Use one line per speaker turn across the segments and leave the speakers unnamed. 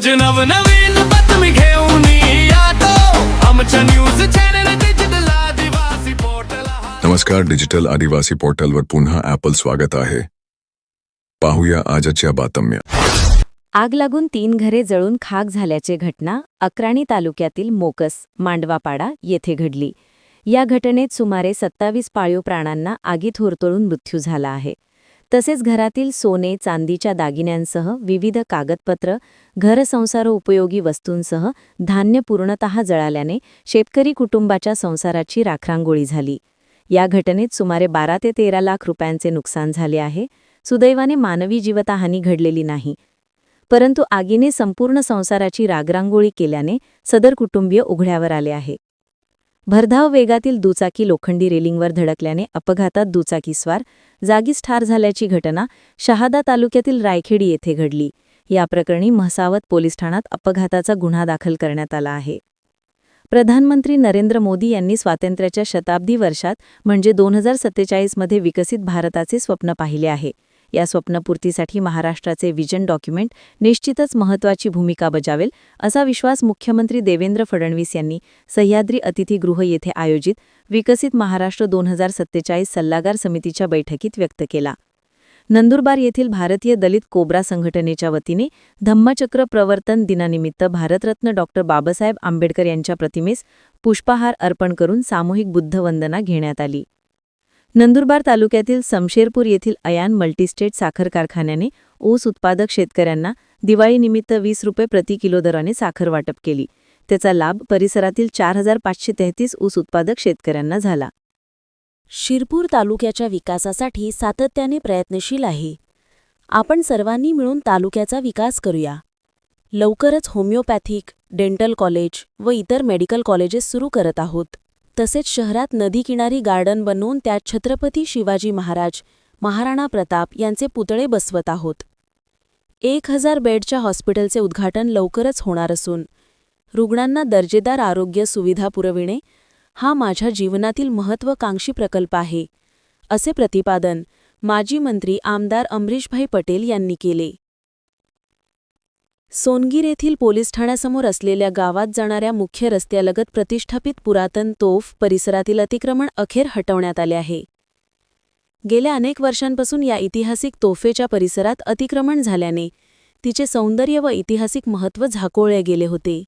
रोज नवनवीन बातमी घेऊन येतो. आमच्या न्यूज चॅनल डिजिटल आदिवासी पोर्टल
नमस्कार डिजिटल आदिवासी पोर्टलवर पुन्हा ॲपल स्वागत आहे. पाहूया आजच्या बातम्या.
आग लागून तीन घरे जळून खाक झाल्याची घटना अक्राणी तालुक्यातील मोकस मांडवापाडा येथे घडली. या घटनेत सुमारे सत्तावीस पाळीव प्राणांना आगीत होरतळून मृत्यू झाला आहे. तसेच घरातील सोने चांदीच्या दागिन्यांसह विविध कागदपत्र घरसंसार उपयोगी वस्तूंसह धान्य पूर्णतः जळाल्याने शेतकरी कुटुंबाच्या संसाराची राखरांगोळी झाली. या घटनेत सुमारे बारा ते तेरा लाख रुपयांचे नुकसान झाले आहे. सुदैवाने मानवी जीवतहानी घडलेली नाही. परंतु आगीने संपूर्ण संसाराची रागरांगोळी केल्याने सदर कुटुंबीय उघड्यावर आले आहे. भरधाव वेगातील दुचाकी लोखंडी रेलिंगवर धडकल्याने अपघातात दुचाकीस्वार जागीच ठार झाल्याची घटना शहादा तालुक्यातील रायखेडी येथे घडली. या प्रकरणी म्हसावत पोलीस ठाण्यात अपघाताचा गुन्हा दाखल करण्यात आला आहे. प्रधानमंत्री नरेंद्र मोदी यांनी स्वातंत्र्याच्या शताब्दी वर्षात म्हणजे दोन हजार सत्तेचाळीसमध्ये विकसित भारताचे स्वप्न पाहिले आहे. या स्वप्नपूर्तीसाठी महाराष्ट्राचे विजन डॉक्युमेंट निश्चितच महत्त्वाची भूमिका बजावेल असा विश्वास मुख्यमंत्री देवेंद्र फडणवीस यांनी सह्याद्री अतिथीगृह येथे आयोजित विकसित महाराष्ट्र दोन हजार सत्तेचाळीस सल्लागार समितीच्या बैठकीत व्यक्त केला. नंदुरबार येथील भारतीय दलित कोब्रा संघटनेच्या वतीने धम्मचक्र प्रवर्तन दिनानिमित्त भारतरत्न डॉ. बाबासाहेब आंबेडकर यांच्या प्रतिमेस पुष्पहार अर्पण करून सामूहिक बुद्धवंदना घेण्यात आली. नंदुरबार तालुक्यातील समशेरपूर येथील अयान मल्टीस्टेट साखर कारखान्याने ऊस उत्पादक शेतकऱ्यांना दिवाळीनिमित्त वीस रुपये प्रति किलो दराने साखर वाटप केली. त्याचा लाभ परिसरातील चार हजार पाचशे तेहतीस ऊस उत्पादक शेतकऱ्यांना झाला.
शिरपूर तालुक्याच्या विकासासाठी सातत्याने प्रयत्नशील आहे. आपण सर्वांनी मिळून तालुक्याचा विकास करूया. लवकरच होमिओपॅथिक डेंटल कॉलेज व इतर मेडिकल कॉलेजेस सुरू करत आहोत. तसेच शहरात नदीकिनारी गार्डन बनवून त्यात छत्रपती शिवाजी महाराज महाराणा प्रताप यांचे पुतळे बसवत आहोत. एक हजार बेडच्या हॉस्पिटलचे उद्घाटन लवकरच होणार असून रुग्णांना दर्जेदार आरोग्य सुविधा पुरविणे हा माझ्या जीवनातील महत्त्वाकांक्षी प्रकल्प आहे असे प्रतिपादन माजी मंत्री आमदार अमरीशभाई पटेल यांनी केले. सोनगीर येथील पोलीस ठाण्यासमोर असलेल्या गावात जाणाऱ्या मुख्य रस्त्यालगत प्रतिष्ठापित पुरातन तोफ परिसरातील अतिक्रमण अखेर हटवण्यात आले आहे. गेल्या अनेक वर्षांपासून या ऐतिहासिक तोफेच्या परिसरात अतिक्रमण झाल्याने तिचे सौंदर्य व ऐतिहासिक महत्त्व झाकोळले गेले होते.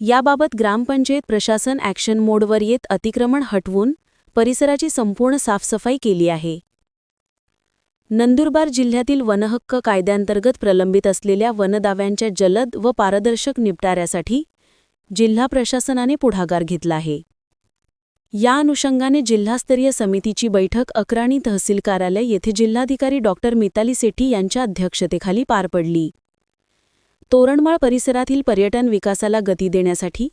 याबाबत ग्रामपंचायत प्रशासन ॲक्शन मोडवर येत अतिक्रमण हटवून परिसराची संपूर्ण साफसफाई केली आहे. नंदुरबार जिल्ह्यातील वनहक्क कायद्यांतर्गत प्रलंबित असलेल्या वनदाव्यांच्या जलद व पारदर्शक निपटाऱ्यासाठी जिल्हा प्रशासनाने पुढाकार घेतला आहे. या अनुषंगाने जिल्हास्तरीय समितीची बैठक अक्राणी तहसील कार्यालय येथे जिल्हाधिकारी डॉ. मिताली सेठी यांच्या अध्यक्षतेखाली पार पडली. तोरणमाळ परिसरातील पर्यटन विकासाला गती देण्यासाठी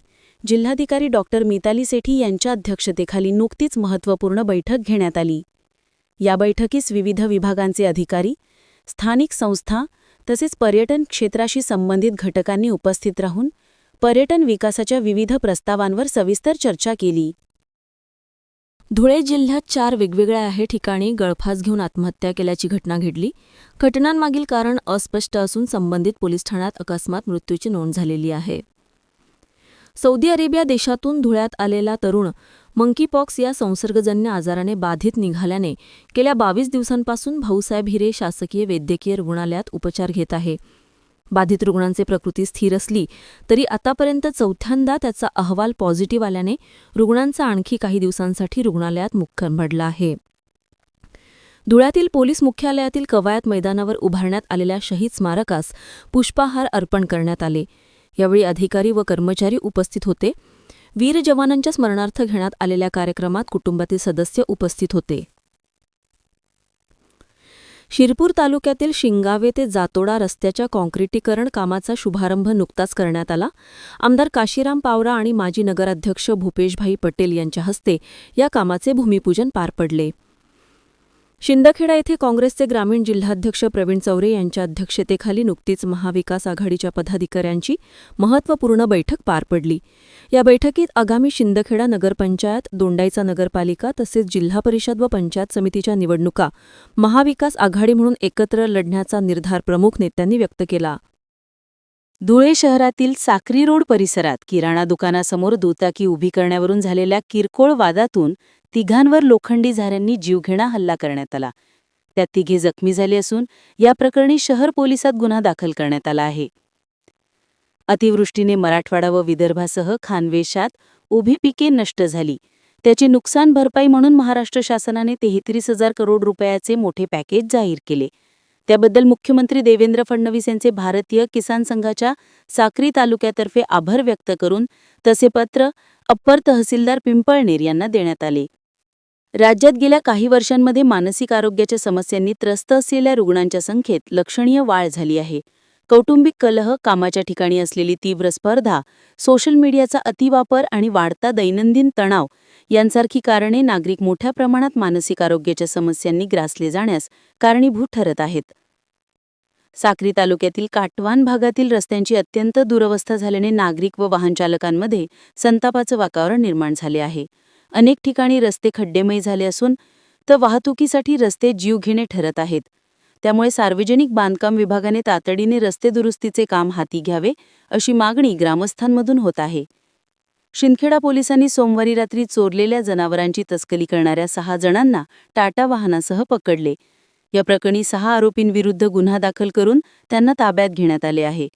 जिल्हाधिकारी डॉ. मिताली सेठी यांच्या अध्यक्षतेखाली नुकतीच महत्त्वपूर्ण बैठक घेण्यात आली. या बैठकीस विविध विभागांचे अधिकारी स्थानिक संस्था तसेच पर्यटन क्षेत्राशी संबंधित घटकांनी उपस्थित राहून पर्यटन विकासाच्या विविध प्रस्तावांवर सविस्तर चर्चा केली. धुळे जिल्ह्यात चार वेगवेगळ्या आहे ठिकाणी गळफास घेऊन आत्महत्या केल्याची घटना घडली. घटनांमागील कारण अस्पष्ट असून संबंधित पोलीस ठाण्यात अकस्मात मृत्यूची नोंद झालेली आहे. सौदी अरेबिया देशातून धुळ्यात आलेला तरुण मंकीपॉक्स या संसर्गजन्य आजाराने बाधित निघाल्याने गेल्या बावीस दिवसांपासून भाऊसाहेब हिरे शासकीय वैद्यकीय रुग्णालयात उपचार घेत आहे. बाधित रुग्णांचे प्रकृती स्थिर असली तरी आतापर्यंत चौथ्यांदा त्याचा अहवाल पॉझिटिव्ह आल्याने रुग्णांचा आणखी काही दिवसांसाठी रुग्णालयात मुक्काम पडला आहे. धुळ्यातील पोलीस मुख्यालयातील कवायत मैदानावर उभारण्यात आलेल्या शहीद स्मारकास पुष्पाहार अर्पण करण्यात आले. यावेळी अधिकारी व कर्मचारी उपस्थित होते. वीर जवानांच्या स्मरणार्थ घेण्यात आलेल्या कार्यक्रमात कुटुंबातील सदस्य उपस्थित होते. शिरपूर तालुक्यातील शिंगावे ते जातोडा रस्त्याच्या काँक्रिटीकरण कामाचा शुभारंभ नुकताच करण्यात आला. आमदार काशीराम पावरा आणि माजी नगराध्यक्ष भूपेशभाई पटेल यांच्या हस्ते या कामाचे भूमिपूजन पार पडले. शिंदखेडा येथे काँग्रेसचे ग्रामीण जिल्हाध्यक्ष प्रवीण चौरे यांच्या अध्यक्षतेखाली नुकतीच महाविकास आघाडीच्या पदाधिकाऱ्यांची महत्त्वपूर्ण बैठक पार पडली. या बैठकीत आगामी शिंदखेडा नगरपंचायत दोंडाईचा नगरपालिका तसेच जिल्हा परिषद व पंचायत समितीच्या निवडणुका महाविकास आघाडी म्हणून एकत्र लढण्याचा निर्धार प्रमुख नेत्यांनी व्यक्त केला.
धुळे शहरातील साक्री रोड परिसरात किराणा दुकानासमोर दुचाकी उभी करण्यावरून झालेल्या किरकोळ वादातून तिघांवर लोखंडी झाऱ्यांनी जीवघेणा हल्ला करण्यात आला. त्यात तिघे जखमी झाले असून या प्रकरणी शहर पोलिसात गुन्हा दाखल करण्यात आला आहे. अतिवृष्टीने मराठवाडा व विदर्भासह खानवेशात उभी पिके नष्ट झाली. त्याची नुकसान भरपाई म्हणून महाराष्ट्र शासनाने तेहतीस हजार करोड रुपयाचे मोठे पॅकेज जाहीर केले. त्याबद्दल मुख्यमंत्री देवेंद्र फडणवीस यांचे भारतीय किसान संघाच्या साक्री तालुक्यातर्फे आभार व्यक्त करून तसे पत्र अप्पर तहसीलदार पिंपळनेर यांना देण्यात आले. राज्यात गेल्या काही वर्षांमध्ये मानसिक आरोग्याच्या समस्यांनी त्रस्त असलेल्या रुग्णांच्या संख्येत लक्षणीय वाढ झाली आहे. कौटुंबिक कलह कामाच्या ठिकाणी असलेली तीव्र स्पर्धा सोशल मीडियाचा अतिवापर आणि वाढता दैनंदिन तणाव यांसारखी कारणे नागरिक मोठ्या प्रमाणात मानसिक आरोग्याच्या समस्यांनी ग्रासले जाण्यास कारणीभूत ठरत आहेत. साक्री तालुक्यातील काटवान भागातील रस्त्यांची अत्यंत दुरवस्था झाल्याने नागरिक व वाहनचालकांमध्ये संतापाचं वातावरण निर्माण झाले आहे. अनेक ठिकाणी रस्ते खड्डेमय झाले असून तर वाहतुकीसाठी रस्ते जीवघेणे ठरत आहेत. त्यामुळे सार्वजनिक बांधकाम विभागाने तातडीने रस्ते दुरुस्तीचे काम हाती घ्यावे अशी मागणी ग्रामस्थांमधून होत आहे. शिंदखेडा पोलिसांनी सोमवारी रात्री चोरलेल्या जनावरांची तस्करी करणाऱ्या सहा जणांना टाटा वाहनासह पकडले. या प्रकरणी सहा आरोपींविरुद्ध गुन्हा दाखल करून त्यांना ताब्यात घेण्यात आले आहे.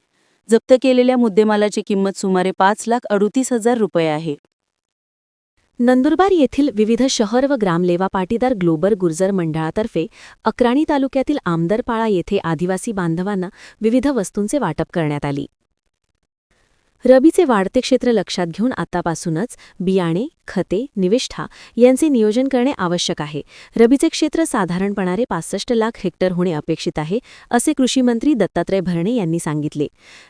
जप्त केलेल्या मुद्देमालाची किंमत सुमारे पाच लाख अडुतीस हजार रुपये आहे.
नंदुरबार येथील विविध शहर व ग्रामलेवा पाटीदार ग्लोबल गुर्जर मंडळातर्फे अक्राणी तालुक्यातील आमदरपाळा येथे आदिवासी बांधवांना विविध वस्तूंचे वाटप करण्यात आली. रबीचे वाढते क्षेत्र लक्षात घेऊन आतापासूनच बियाणे खते निविष्ठा यांचे नियोजन करणे आवश्यक आहे. रबीचे क्षेत्र साधारणपणारे पासष्ट लाख हेक्टर होणे अपेक्षित आहे असे कृषीमंत्री दत्तात्रय भरणे यांनी सांगितले.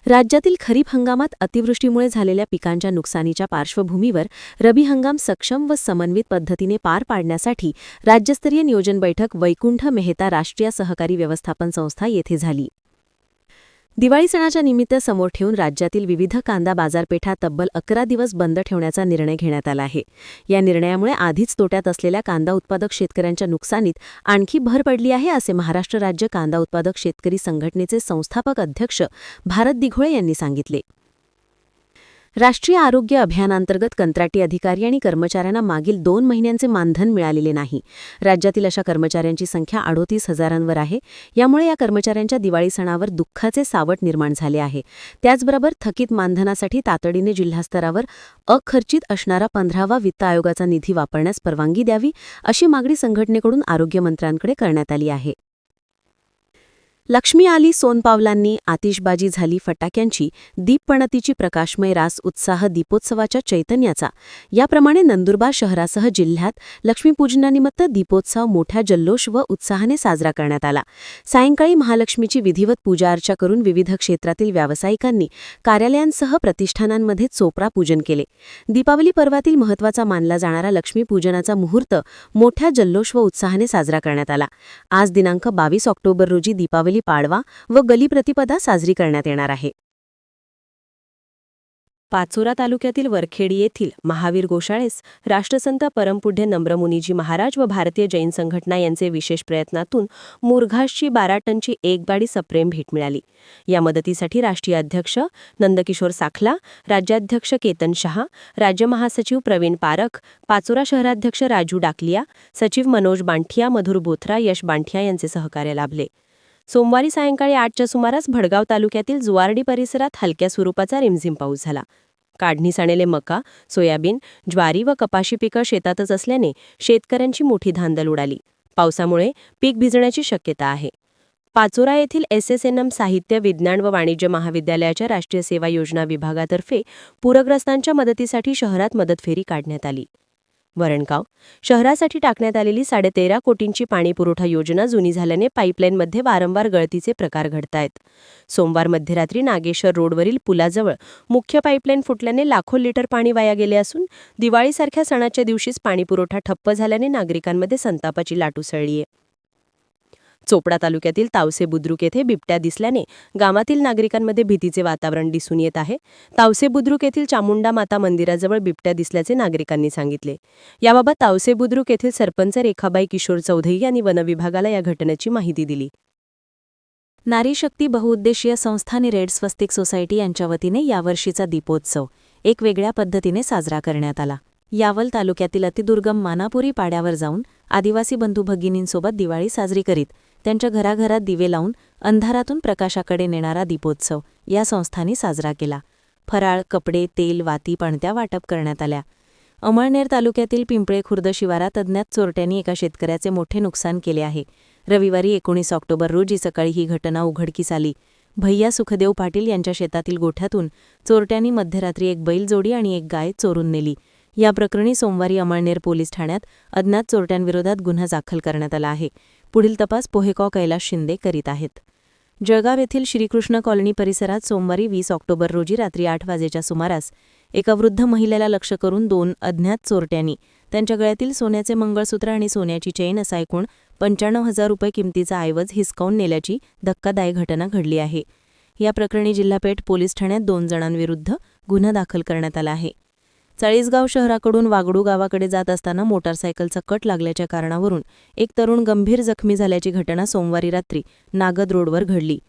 राज्यातील खरीप हंगामात अतिवृष्टीमुळे झालेल्या पिकांच्या नुकसानीच्या पार्श्वभूमीवर रबी हंगाम सक्षम व समन्वित पद्धतीने पार पाडण्यासाठी राज्यस्तरीय नियोजन बैठक वैकुंठ मेहता राष्ट्रीय सहकारी व्यवस्थापन संस्था येथे झाली. दिवाळी सणाच्या निमित्त समोर ठेवून राज्यातील विविध कांदा बाजारपेठा तब्बल अकरा दिवस बंद ठेवण्याचा निर्णय घेण्यात आला आहे. या निर्णयामुळे आधीच तोट्यात असलेल्या कांदा उत्पादक शेतकऱ्यांच्या नुकसानीत आणखी भर पडली आहे असे महाराष्ट्र राज्य कांदा उत्पादक शेतकरी संघटनेचे संस्थापक अध्यक्ष भारत दिघोळे यांनी सांगितले. राष्ट्रीय आरोग्य अभियानांतर्गत कंत्राटी अधिकारी आणि कर्मचाऱ्यांना मागील दोन महिन्यांचे मानधन मिळालेले नाही. राज्यातील अशा कर्मचाऱ्यांची संख्या अडोतीस हजारांवर आहे. यामुळे या कर्मचाऱ्यांच्या दिवाळी सणावर दुःखाचे सावट निर्माण झाले आहे. त्याचबरोबर थकीत मानधनासाठी तातडीने जिल्हास्तरावर अखर्चित असणारा पंधरावा वित्त आयोगाचा निधी वापरण्यास परवानगी द्यावी अशी मागणी संघटनेकडून आरोग्यमंत्र्यांकडे करण्यात आली आहे. लक्ष्मी आली सोनपावलांनी आतिषबाजी झाली फटाक्यांची दीपपणतीची प्रकाशमय रास उत्साह दीपोत्सवाच्या चैतन्याचा. याप्रमाणे नंदुरबार शहरासह जिल्ह्यात लक्ष्मीपूजनानिमित्त दीपोत्सव मोठ्या जल्लोष व उत्साहाने साजरा करण्यात आला. सायंकाळी महालक्ष्मीची विधिवत पूजा अर्चा करून विविध क्षेत्रातील व्यावसायिकांनी कार्यालयांसह प्रतिष्ठानांमध्ये चोपरा पूजन केले. दीपावली पर्वातील महत्त्वाचा मानला जाणारा लक्ष्मीपूजनाचा मुहूर्त मोठ्या जल्लोष व उत्साहाने साजरा करण्यात आला. आज दिनांक बावीस ऑक्टोबर रोजी दीपावली पाडवा व गली प्रतिपदा साजरी करण्यात येणार आहे. पाचोरा तालुक्यातील वरखेडी येथील महावीर गोशाळेस राष्ट्रसंत परमपुढ्य नम्रमुनीजी महाराज व भारतीय जैन संघटना यांचे विशेष प्रयत्नातून मुरघासची बारा टनची एक गाडी सप्रेम भेट मिळाली. या मदतीसाठी राष्ट्रीय अध्यक्ष नंदकिशोर साखला राज्याध्यक्ष केतन शहा राज्य महासचिव प्रवीण पारख पाचोरा शहराध्यक्ष राजू डाकलिया सचिव मनोज बांठिया मधुर बोथरा यश बांठिया यांचे सहकार्य लाभले. सोमवारी सायंकाळी आठच्या सुमारास भडगाव तालुक्यातील जुवारडी परिसरात हलक्या स्वरूपाचा रिमझिम पाऊस झाला. काढणीस आणलेले मका सोयाबीन ज्वारी व कपाशी पिकं शेतातच असल्याने शेतकऱ्यांची मोठी धांदल उडाली. पावसामुळे पीक भिजण्याची शक्यता आहे. पाचोरा येथील एस एस एन एम साहित्य विज्ञान व वाणिज्य महाविद्यालयाच्या राष्ट्रीय सेवा योजना विभागातर्फे पूरग्रस्तांच्या मदतीसाठी शहरात मदत फेरी काढण्यात आली. वरणगाव. शहरासाठी टाकण्यात आलेली साडेतेरा कोटींची पाणीपुरवठा योजना जुनी झाल्याने पाईपलाईनमध्ये वारंवार गळतीचे प्रकार घडतायत. सोमवार मध्यरात्री नागेश्वर रोडवरील पुलाजवळ मुख्य पाईपलाईन फुटल्याने लाखो लिटर पाणी वाया गेले असून दिवाळीसारख्या सणाच्या दिवशीच पाणीपुरवठा ठप्प झाल्याने नागरिकांमध्ये संतापाची लाट उसळली आहे चोपडा तालुक्यातील तावसे बुद्रुक येथे बिबट्या दिसल्याने गावातील नागरिकांमध्ये भीतीचे वातावरण दिसून येत आहे. तावसे बुद्रुक येथील चामुंडा माता मंदिराजवळ बिबट्या दिसल्याचे नागरिकांनी सांगितले. याबाबत तावसे बुद्रुक येथील सरपंच रेखाबाई किशोर चौधरी यांनी वनविभागाला या घटनेची माहिती दिली. नारी शक्ती बहुउद्देशीय संस्था आणि रेड स्वस्तिक सोसायटी यांच्या वतीने यावर्षीचा दीपोत्सव एक वेगळ्या पद्धतीने साजरा करण्यात आला. यावल तालुक्यातील अतिदुर्गम मानापुरी पाड्यावर जाऊन आदिवासी बंधू भगिनींसोबत दिवाळी साजरी करीत त्यांच्या घराघरात दिवे लावून अंधारातून प्रकाशाकडे नेणारा दीपोत्सव या संस्थांनी साजरा केला. फराळ कपडे तेल वाती पणत्या वाटप करण्यात आल्या. अमळनेर तालुक्यातील पिंपळे खुर्द शिवारात अज्ञात चोरट्यांनी एका शेतकऱ्याचे मोठे नुकसान केले आहे. रविवारी एकोणीस ऑक्टोबर रोजी सकाळी ही घटना उघडकीस आली. भैया सुखदेव पाटील यांच्या शेतातील गोठ्यातून चोरट्यांनी मध्यरात्री एक बैलजोडी आणि एक गाय चोरून नेली. या प्रकरणी सोमवारी अमळनेर पोलीस ठाण्यात अज्ञात चोरट्यांविरोधात गुन्हा दाखल करण्यात आला आहे. पुढील तपास पोहेकॉ कैलास शिंदे करीत आहेत. जळगाव येथील श्रीकृष्ण कॉलनी परिसरात सोमवारी वीस ऑक्टोबर रोजी रात्री आठ वाजेच्या सुमारास एका वृद्ध महिलेला लक्ष करून दोन अज्ञात चोरट्यांनी त्यांच्या गळ्यातील सोन्याचे मंगळसूत्र आणि सोन्याची चेन असा एकूण पंच्याण्णव हजार रुपये किमतीचा ऐवज हिसकावून नेल्याची धक्कादायक घटना घडली आहे. या प्रकरणी जिल्हापेठ पोलीस ठाण्यात दोन जणांविरुद्ध गुन्हा दाखल करण्यात आला आहे. चाळीसगाव शहराकडून वागडू गावाकडे जात असताना मोटारसायकलचा कट लागल्याच्या कारणावरून एक तरुण गंभीर जखमी झाल्याची घटना सोमवारी रात्री नागद रोडवर घडली.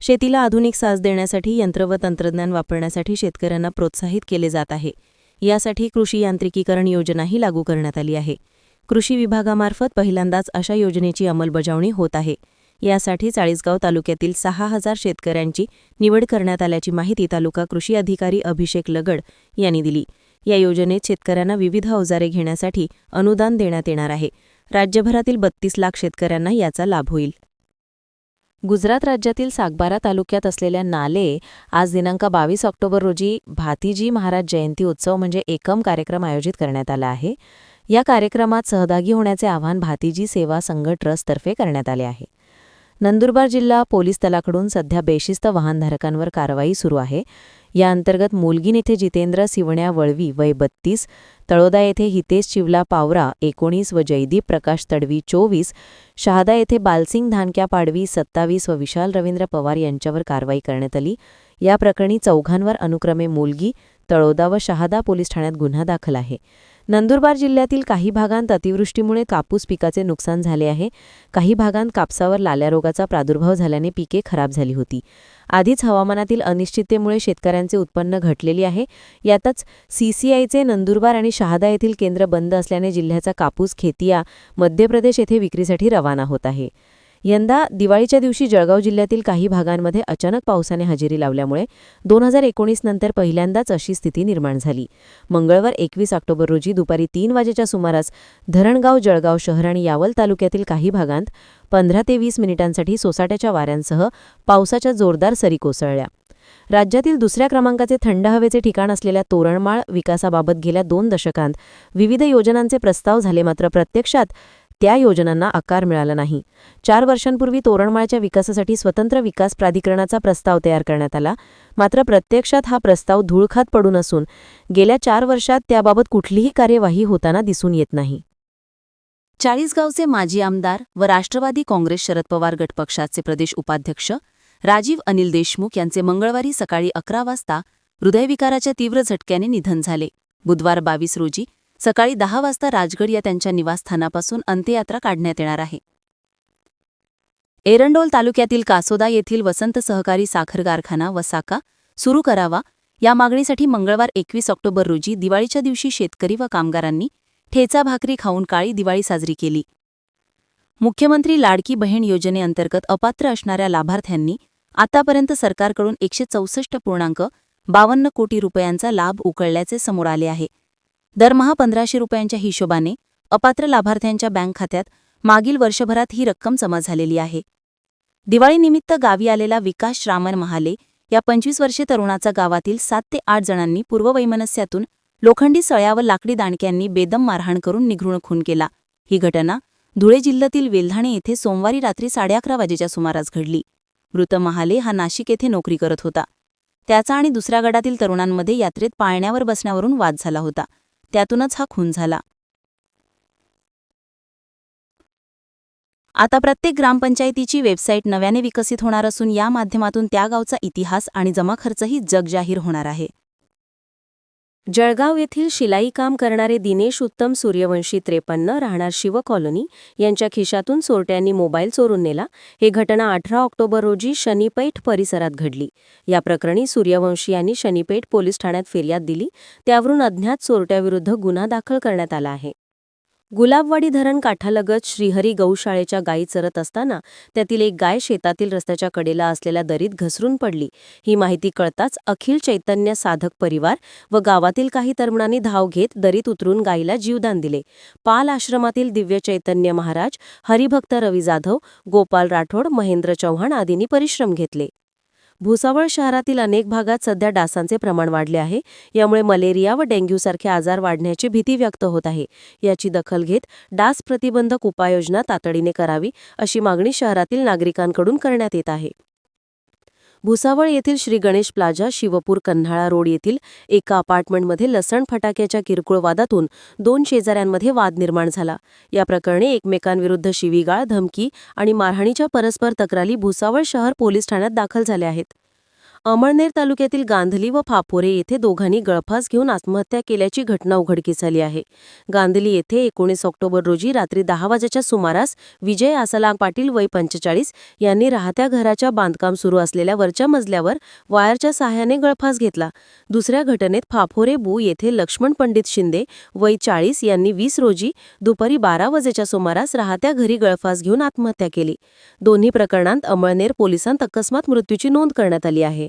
शेतीला आधुनिक साज देण्यासाठी यंत्र व तंत्रज्ञान वापरण्यासाठी शेतकऱ्यांना प्रोत्साहित केले जात आहे. यासाठी कृषी यांत्रिकीकरण योजनाही लागू करण्यात आली आहे. कृषी विभागामार्फत पहिल्यांदाच अशा योजनेची अंमलबजावणी होत आहे. यासाठी चाळीसगाव तालुक्यातील सहा हजार शेतकऱ्यांची निवड करण्यात आल्याची माहिती तालुका कृषी अधिकारी अभिषेक लगड यांनी दिली. या योजनेत शेतकऱ्यांना विविध अवजारे घेण्यासाठी अनुदान देण्यात येणार आहे. राज्यभरातील बत्तीस लाख शेतकऱ्यांना याचा लाभ होईल. गुजरात राज्यातील सागबारा तालुक्यात असलेल्या नाले आज दिनांक बावीस ऑक्टोबर रोजी भातीजी महाराज जयंती उत्सव म्हणजे एकम कार्यक्रम आयोजित करण्यात आला आहे. या कार्यक्रमात सहभागी होण्याचे आवाहन भातीजी सेवा संघ ट्रस्टतर्फे करण्यात आले आहे. नंदुरबार जिल्हा पोलीस दलाकडून सध्या बेशिस्त वाहनधारकांवर कारवाई सुरू आहे. या अंतर्गत मुलगीन येथे जितेंद्र सिवण्या वळवी वय बत्तीस तळोदा येथे हितेश चिवला पावरा एकोणीस व जयदीप प्रकाश तडवी चोवीस शहादा येथे बालसिंग धानक्या पाडवी सत्तावीस व विशाल रवींद्र पवार यांच्यावर कारवाई करण्यात आली. या प्रकरणी चौघांवर अनुक्रमे मुलगी तळोदा व शहादा पोलीस ठाण्यात गुन्हा दाखल आहे. नंदुरबार जिल्ह्यातील काही भागांत अतिवृष्टीमुळे कापूस पिकाचे नुकसान झाले आहे. काही भागांत कापसावर लाल्या रोगाचा प्रादुर्भाव झाल्याने पिके खराब झाली होती. आधीच हवामानातील अनिश्चिततेमुळे शेतकऱ्यांचे उत्पन्न घटलेली आहे. यातच सीसीआयचे नंदुरबार आणि शहादा येथील केंद्र बंद असल्याने जिल्ह्याचा कापूस खेतिया मध्य प्रदेश येथे विक्रीसाठी रवाना होत आहे. यंदा दिवाळीच्या दिवशी जळगाव जिल्ह्यातील काही भागांमध्ये अचानक पावसाने हजेरी लावल्यामुळे दोन हजार एकोणीस नंतर पहिल्यांदाच अशी स्थिती निर्माण झाली. मंगळवार एकवीस ऑक्टोबर रोजी दुपारी तीन वाजेच्या सुमारास धरणगाव जळगाव शहर आणि यावल तालुक्यातील काही भागांत पंधरा ते वीस मिनिटांसाठी सोसाट्याच्या वाऱ्यांसह पावसाच्या जोरदार सरी कोसळल्या. राज्यातील दुसऱ्या क्रमांकाचे थंड हवेचे ठिकाण असलेल्या तोरणमाळ विकासाबाबत गेल्या दोन दशकांत विविध योजनांचे प्रस्ताव झाले मात्र प्रत्यक्षात त्या योजनांना आकार मिळाला नाही. चार वर्षांपूर्वी तोरणमाळच्या विकासासाठी स्वतंत्र विकास प्राधिकरणाचा प्रस्ताव तयार करण्यात आला. मात्र प्रत्यक्षात हा प्रस्ताव धूळखात पडून असून गेल्या चार वर्षात त्याबाबत कुठलीही कार्यवाही होताना दिसून येत नाही. चाळीसगावचे माजी आमदार व राष्ट्रवादी काँग्रेस शरद पवार गटपक्षाचे प्रदेश उपाध्यक्ष राजीव अनिल देशमुख यांचे मंगळवारी सकाळी अकरा वाजता हृदयविकाराच्या तीव्र झटक्याने निधन झाले. बुधवार बावीस रोजी सकाळी दहा वाजता राजगड या त्यांच्या निवासस्थानापासून अंत्ययात्रा काढण्यात येणार आहे. एरंडोल तालुक्यातील कासोदा येथील वसंत सहकारी साखर कारखाना वसाका सुरू करावा. या मागणीसाठी मंगळवार एकवीस ऑक्टोबर रोजी दिवाळीच्या दिवशी शेतकरी व कामगारांनी ठेचा भाकरी खाऊन काळी दिवाळी साजरी केली. मुख्यमंत्री लाडकी बहीण योजनेअंतर्गत अपात्र असणाऱ्या लाभार्थ्यांनी आतापर्यंत सरकारकडून एकशे चौसष्ट पूर्णांक बावन्न कोटी रुपयांचा लाभ उकळल्याचे समोर आले आहे. दरमहा पंधराशे रुपयांच्या हिशोबाने अपात्र लाभार्थ्यांच्या बँक खात्यात मागील वर्षभरात ही रक्कम जमा झालेली आहे. दिवाळीनिमित्त गावी आलेला विकास श्रामन महाले या पंचवीस वर्षे तरुणाचा गावातील सात ते आठ जणांनी पूर्ववैमनस्यातून लोखंडी सळ्या व लाकडी दांडक्यांनी बेदम मारहाण करून निघृण खून केला. ही घटना धुळे जिल्ह्यातील वेल्हाणे येथे सोमवारी रात्री साडेअकरा वाजेच्या सुमारास घडली. मृत महाले हा नाशिक येथे नोकरी करत होता. त्याचा आणि दुसऱ्या गटातील तरुणांमध्ये यात्रेत पाळण्यावर बसण्यावरून वाद झाला होता. त्यातूनच हा खून झाला. आता प्रत्येक ग्रामपंचायतीची वेबसाईट नव्याने विकसित होणार असून या माध्यमातून त्या गावचा इतिहास आणि जमाखर्चही जगजाहीर होणार आहे. जळगाव येथील शिलाई काम करणारे दिनेश उत्तम सूर्यवंशी त्रेपन्न राहणार शिव कॉलनी यांच्या खिशातून चोरट्यांनी मोबाईल चोरून नेला. ही घटना अठरा ऑक्टोबर रोजी शनीपेठ परिसरात घडली. या प्रकरणी सूर्यवंशी यांनी शनीपेठ पोलीस ठाण्यात फिर्याद दिली. त्यावरून अज्ञात चोरट्याविरुद्ध गुन्हा दाखल करण्यात आला आहे. गुलाबवाडी धरण काठालगत श्रीहरी गौशाळेच्या गायी चरत असताना त्यातील एक गाय शेतातील रस्त्याच्या कडेला असलेल्या दरीत घसरून पडली. ही माहिती कळताच अखिल चैतन्य साधक परिवार व गावातील काही तरुणांनी धाव घेत दरीत उतरून गायीला जीवदान दिले. पाल आश्रमातील दिव्य चैतन्य महाराज हरिभक्त रवी जाधव गोपाल राठोड महेंद्र चव्हाण आदींनी परिश्रम घेतले. भुसावळ शहरातील अनेक भागात सध्या डासांचे प्रमाण वाढले आहे. यामुळे मलेरिया व डेंग्यूसारखे आजार वाढण्याची भीती व्यक्त होत आहे. याची दखल घेत डास प्रतिबंधक उपाययोजना तातडीने करावी अशी मागणी शहरातील नागरिकांकडून करण्यात येत आहे. भुसावळ येथील श्री गणेश प्लाझा शिवपूर कन्हाळा रोड येथील एका अपार्टमेंटमध्ये लसण फटाक्याच्या किरकोळ वादातून दोन शेजाऱ्यांमध्ये वाद निर्माण झाला. या प्रकरणी एकमेकांविरुद्ध शिवीगाळ धमकी आणि मारहाणीच्या परस्पर तक्रारी भुसावळ शहर पोलीस ठाण्यात दाखल झाल्या आहेत. अमळनेर तालुक्यातील गांधली व फापोरे येथे दोघांनी गळफास घेऊन आत्महत्या केल्याची घटना उघडकीस आली आहे. गांधली येथे एकोणीस ऑक्टोबर रोजी रात्री दहा वाजेच्या सुमारास विजय आसालांग पाटील वय पंचेचाळीस यांनी राहत्या घराच्या बांधकाम सुरू असलेल्या वरच्या मजल्यावर वायरच्या सहाय्याने गळफास घेतला. दुसऱ्या घटनेत फाफोरे बू येथे लक्ष्मण पंडित शिंदे वय चाळीस यांनी वीस रोजी दुपारी बारा वाजेच्या सुमारास राहत्या घरी गळफास घेऊन आत्महत्या केली. दोन्ही प्रकरणांत अमळनेर पोलिसांत अकस्मात मृत्यूची नोंद करण्यात आली आहे.